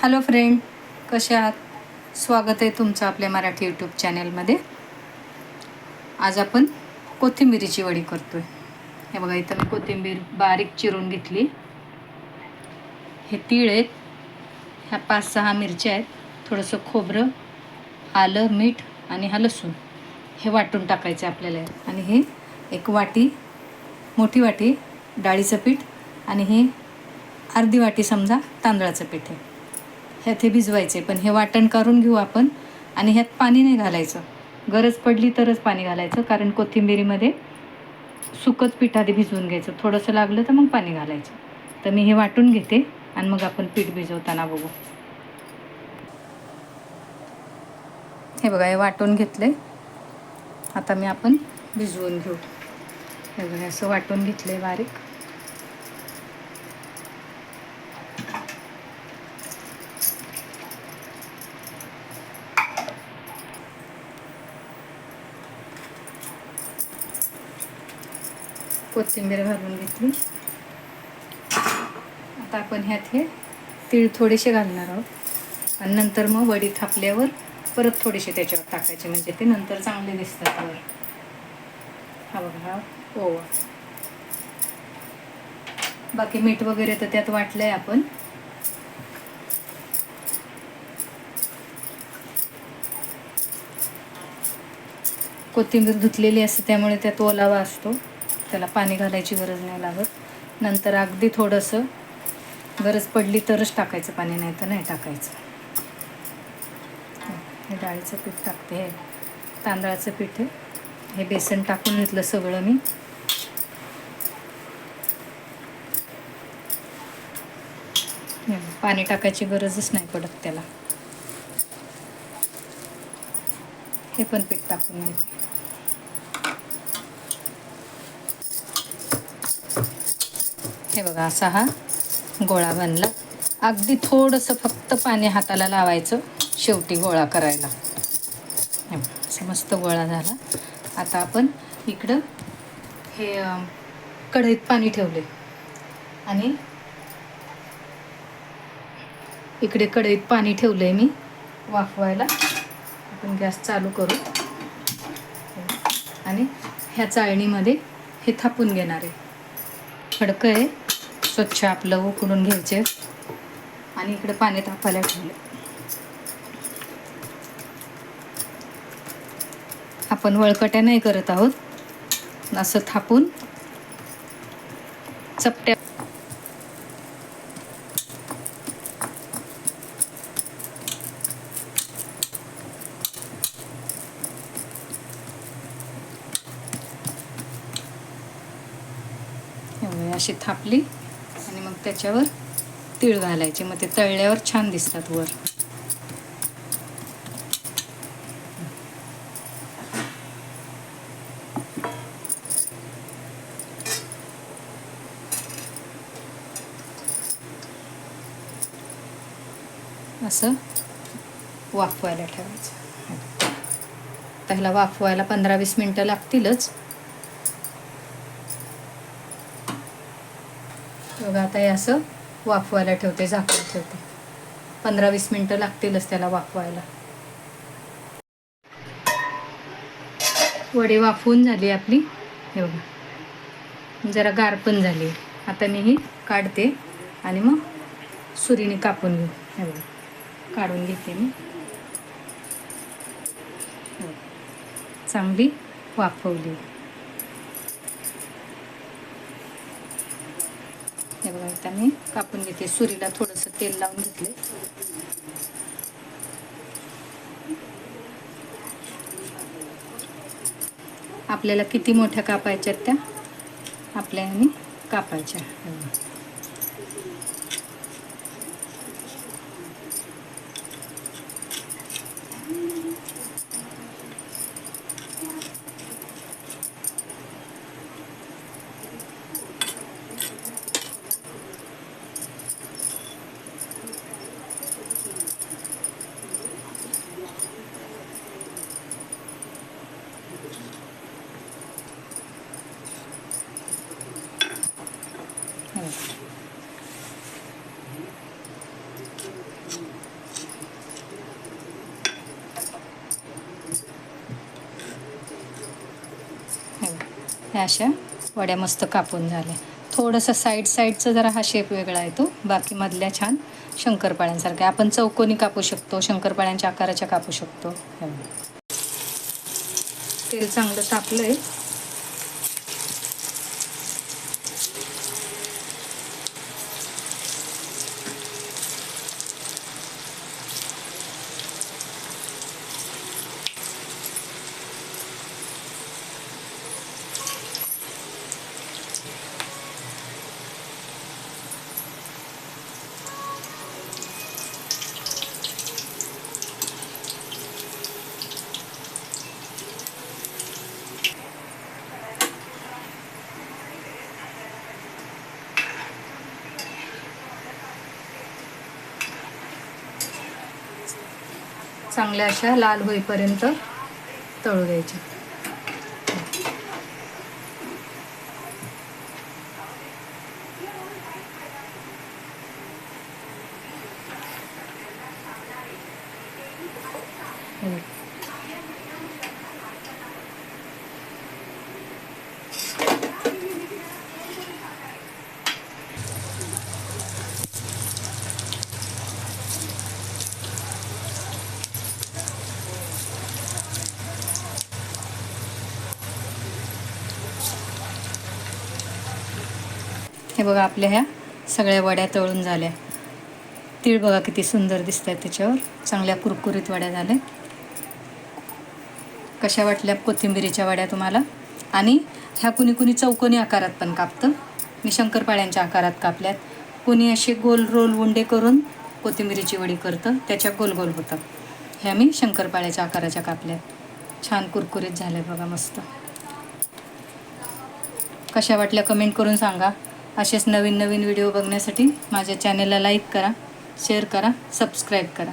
Hello friend कसे आहात? स्वागत आहे तुमचं आपल्या मराठी यूट्यूब चॅनलमध्ये आज आपण कोथिंबिरीची वडी करतोय. हे बघा इथं मी कोथिंबीर बारीक चिरून घेतली. हे तीळ आहेत. ह्या पाच सहा मिरच्या आहेत. थोडंसं खोबरं आलं मीठ आणि हा लसूण. हे वाटून टाकायचं आपल्याला. आणि हे एक वाटी मोठी वाटी डाळीचं पीठ आणि हे अर्धी वाटी समजा तांदळाचं पीठ आहे. ह्यात हे भिजवायचे पण हे वाटण करून घेऊ आपण. आणि ह्यात पाणी नाही घालायचं. गरज पडली तरच पाणी घालायचं कारण कोथिंबिरीमध्ये सुकंच पीठ आधी भिजवून घ्यायचं. थोडंसं लागलं तर मग पाणी घालायचं. तर मी हे वाटून घेते आणि मग आपण पीठ भिजवताना बघू. हे बघा हे वाटून घेतले आता मी आपण भिजवून घेऊ. हे बघा असं वाटून घेतले बारीक. कोथिंबीर घालून घेतली. आता आपण ह्यात हे तीळ थोडेसे घालणार आहोत. आणि नंतर मग वडी थापल्यावर परत थोडेसे त्याच्यावर टाकायचे म्हणजे ते नंतर चांगले दिसतात वर हा बघा हा ओवा. बाकी मीठ वगैरे तर त्यात वाटलंय आपण. कोथिंबीर धुतलेली असते त्यामुळे त्यात ओलावा असतो. त्याला पाणी घालायची गरज नाही लागत. नंतर अगदी थोडंसं गरज पडली तरच टाकायचं पाणी नाही तर नाही टाकायचं. हे डाळीचं पीठ टाकते हे तांदळाचं पीठ हे बेसन टाकून घेतलं सगळं मी. पाणी टाकायची गरजच नाही पडत त्याला. हे पण पीठ टाकून घेते. हे बघा असा हा गोळा बनला. अगदी थोडंसं फक्त पाणी हाताला लावायचं शेवटी गोळा करायला. असं मस्त गोळा झाला. आता आपण इकडं हे कढईत पाणी ठेवले आणि इकडे कढईत पाणी ठेवलंय मी वाफवायला. आपण गॅस चालू करू. आणि ह्या चाळणीमध्ये हे थापून घेणार आहे. खडकं आहे. स्वच्छ आपलं उकडून घ्यायचे. आणि इकडे पाणी तापायला ठेवलं. आपण वळकट्या नाही करत आहोत. असं थापून चपट्या अशी थापली. त्याच्यावर तीळ घालायचे. मग ते तळल्यावर छान दिसतात वर. असं वाफवायला ठेवायचं. त्याला वाफवायला पंधरा वीस मिनटं लागतीलच. बघा आता हे असं वाफवायला ठेवते झाकून ठेवते. पंधरा वीस मिनटं लागतीलच त्याला वाफवायला. वडी वाफवून झाली आपली. हे बघा. जरा गार पण झाली. आता मी ही काढते आणि मग सुरीने कापून घेऊ. हे बघा. काढून घेते मी. हो. चांगली वाफवली. हे बघा इथं मी कापून घेते. सुरीला थोडंसं तेल लावून घेतले आपल्याला किती मोठ्या कापायच्या त्या? आपल्या ह्याने कापायच्या. ह्या अशा वड्या मस्त कापून झाल्या. थोडंसं साईड साईडचं जरा हा शेप वेगळा येतो. बाकी मधल्या छान शंकरपाळ्यांसारख्या आपण चौकोनी कापू शकतो शंकरपाळ्यांच्या आकाराच्या कापू शकतो. तेल चांगलं तापलं आहे चांगल्या अशा लाल होईपर्यंत तळू द्यायच्या. हो हे बघा आपल्या ह्या सगळ्या वड्या तळून झाल्या. तीळ बघा किती सुंदर दिसत आहेत त्याच्यावर. चांगल्या कुरकुरीत वड्या झाल्या. कशा वाटल्या कोथिंबिरीच्या वड्या तुम्हाला? आणि ह्या कुणी कुणी चौकोनी आकारात पण कापतं. मी शंकरपाळ्यांच्या आकारात कापल्यात. कुणी असे गोल रोल उंडे करून कोथिंबिरीची वडी करतं त्याच्या गोल गोल होतात ह्या मी शंकरपाळ्याच्या आकाराच्या कापल्यात. छान कुरकुरीत झाल्या बघा मस्त. कशा वाटल्या कमेंट करून सांगा. असेच नवीन नवीन व्हिडिओ बघण्यासाठी माझ्या चॅनलला लाईक करा शेअर करा सबस्क्राईब करा.